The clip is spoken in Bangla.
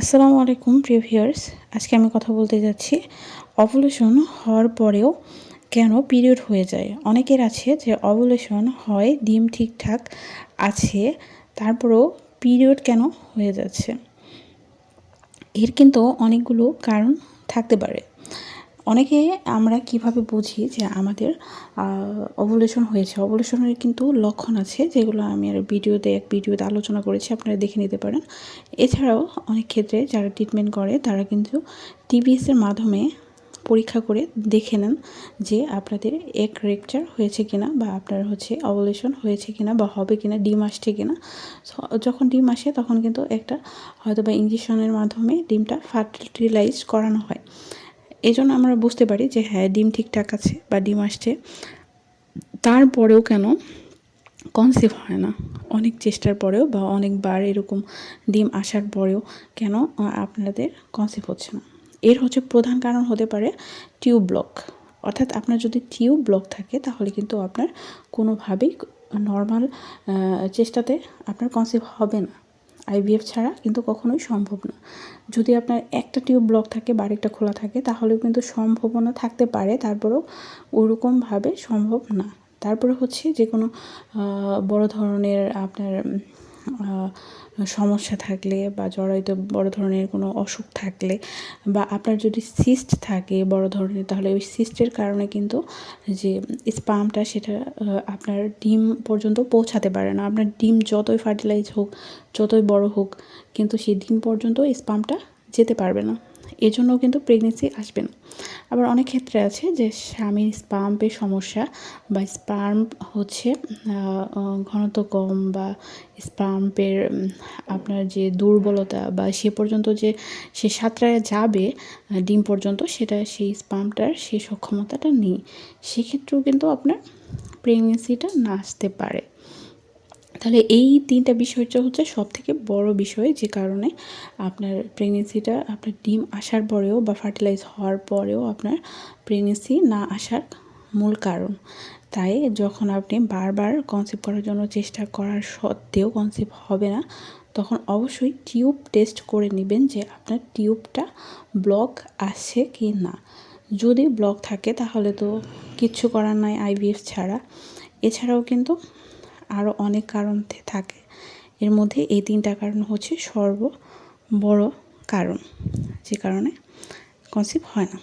আসসালামু আলাইকুম প্রিভিয়ার্স আজকে আমি কথা বলতে যাচ্ছি অভুলেশন হওয়ার পরেও কেন পিরিয়ড হয়ে যায়। অনেকের আছে যে অভুলেশন হয়, ডিম ঠিকঠাক আছে, তারপরেও পিরিয়ড কেন হয়ে যাচ্ছে? এর কিন্তু অনেকগুলো কারণ থাকতে পারে। অনেকে আমরা কীভাবে বুঝি যে আমাদের অবলেশন হয়েছে? অবলেশনের কিন্তু লক্ষণ আছে, যেগুলো আমি আর ভিডিওতে, এক ভিডিওতে আলোচনা করেছি, আপনারা দেখে নিতে পারেন। এছাড়াও অনেক ক্ষেত্রে যারা ট্রিটমেন্ট করে, তারা কিন্তু টিবিএসের মাধ্যমে পরীক্ষা করে দেখে নেন যে আপনাদের এক রেকচার হয়েছে কিনা বা আপনার হচ্ছে অবলেশন হয়েছে কিনা বা হবে কিনা, ডিম আসছে কিনা। যখন ডিম আসে, তখন কিন্তু একটা হয়তো বা ইঞ্জেকশনের মাধ্যমে ডিমটা ফার্টিলাইজ করানো হয়। এই জন্য আমরা বুঝতে পারি যে হ্যাঁ ডিম ঠিকঠাক আছে বা ডিম আসছে। তারপরেও কেন কনসিভ হয় না? অনেক চেষ্টার পরেও বা অনেকবার এরকম ডিম আসার পরেও কেন আপনাদের কনসিভ হচ্ছে না? এর হচ্ছে প্রধান কারণ হতে পারে টিউব ব্লক অর্থাৎ আপনার যদি টিউব ব্লক থাকে, তাহলে কিন্তু আপনার কোনোভাবেই নর্মাল চেষ্টাতে আপনার কনসিভ হবে না। আইভিএফ ছাড়া কিন্তু কখনোই সম্ভব না। যদি আপনার একটা টিউব ব্লক থাকে বা আরেকটা খোলা থাকে, তাহলেও কিন্তু সম্ভাবনা থাকতে পারে, তারপরেও ওরকমভাবে সম্ভব না। তারপরে হচ্ছে যে কোনো বড় ধরনের আপনার সমস্যা থাকলে বা জড়াইতে বড় ধরনের কোনো অসুখ থাকলে বা আপনার যদি সিস্ট থাকে বড় ধরনের, তাহলে ওই সিস্টের কারণে কিন্তু যে স্পামটা সেটা আপনার ডিম পর্যন্ত পৌঁছাতে পারে না। আপনার ডিম যতই ফার্টিলাইজ হোক, যতই বড় হোক, কিন্তু সেই ডিম পর্যন্ত স্পামটা যেতে পারবে না। এজন্য কিন্তু প্রেগনেন্সি আসবে না। আবার অনেক ক্ষেত্রে আছে যে স্বামীর স্পাম্পের সমস্যা বা স্পাম্প হচ্ছে ঘনত্ব কম বা স্পাম্পের আপনার যে দুর্বলতা বা সে পর্যন্ত যে সে সাঁতরায় যাবে ডিম পর্যন্ত সেটা সেই স্পাম্পটার সেই সক্ষমতাটা নেই। সেক্ষেত্রেও কিন্তু আপনার প্রেগনেন্সিটা না আসতে পারে। তাহলে এই তিনটা বিষয়টা হচ্ছে সব থেকে বড় বিষয় যে কারণে আপনার প্রেগনেন্সিটা আপনার ডিম আসার পরেও বা ফার্টিলাইজ হওয়ার পরেও আপনার প্রেগনেন্সি না আসার মূল কারণ। তাই যখন আপনি বারবার কনসেপ্ট করার জন্য চেষ্টা করার সত্ত্বেও কনসেপ্ট হবে না, তখন অবশ্যই টিউব টেস্ট করে নেবেন যে আপনার টিউবটা ব্লক আছে কি না। যদি ব্লক থাকে তাহলে তো কিচ্ছু করার নাই আইভিএফ ছাড়া। এছাড়াও কিন্তু আরও অনেক কারণ থাকে। এর মধ্যে এই তিনটা কারণ হচ্ছে সর্ব বড় কারণ, যে কারণে কনসিভ হয় না।